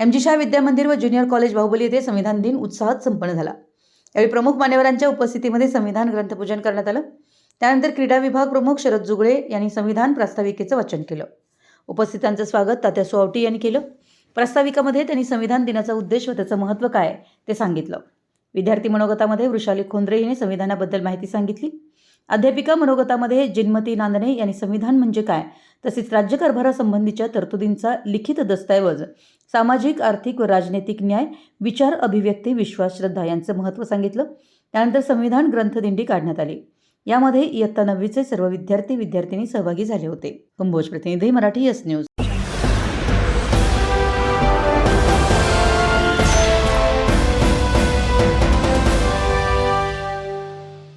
M G Shah विद्यामंदिर व junior college Baahubali येथे संविधान दिन उत्साहात संपन्न झाला. यावेळी प्रमुख मान्यवरांच्या उपस्थितीमध्ये संविधान ग्रंथपूजन करण्यात आलं. त्यानंतर क्रीडा विभाग प्रमुख शरद जुगळे यांनी संविधान प्रास्ताविकेचं वाचन केलं. उपस्थितांचं स्वागत तात्या सोआवटी यांनी केलं. प्रास्ताविकामध्ये त्यांनी संविधान दिनाचा उद्देश व त्याचं महत्त्व काय ते सांगितलं. विद्यार्थी मनोगतामध्ये वृषाली खोंद्रे हिने संविधानाबद्दल माहिती सांगितली. अध्यापिका मनोगतामध्ये जिन्मती नांदणे यांनी संविधान म्हणजे काय? तसेच राज्यकारभारासंबंधीच्या तरतुदींचा लिखित दस्तऐवज सामाजिक आर्थिक व राजनैतिक न्याय विचार अभिव्यक्ती विश्वास श्रद्धा यांचं महत्त्व सांगितलं. त्यानंतर संविधान ग्रंथदिंडी काढण्यात आली. यामध्ये इयत्ता नववीचे सर्व विद्यार्थी विद्यार्थिनी सहभागी झाले होते. कुंभोज प्रतिनिधी मराठी यस न्यूज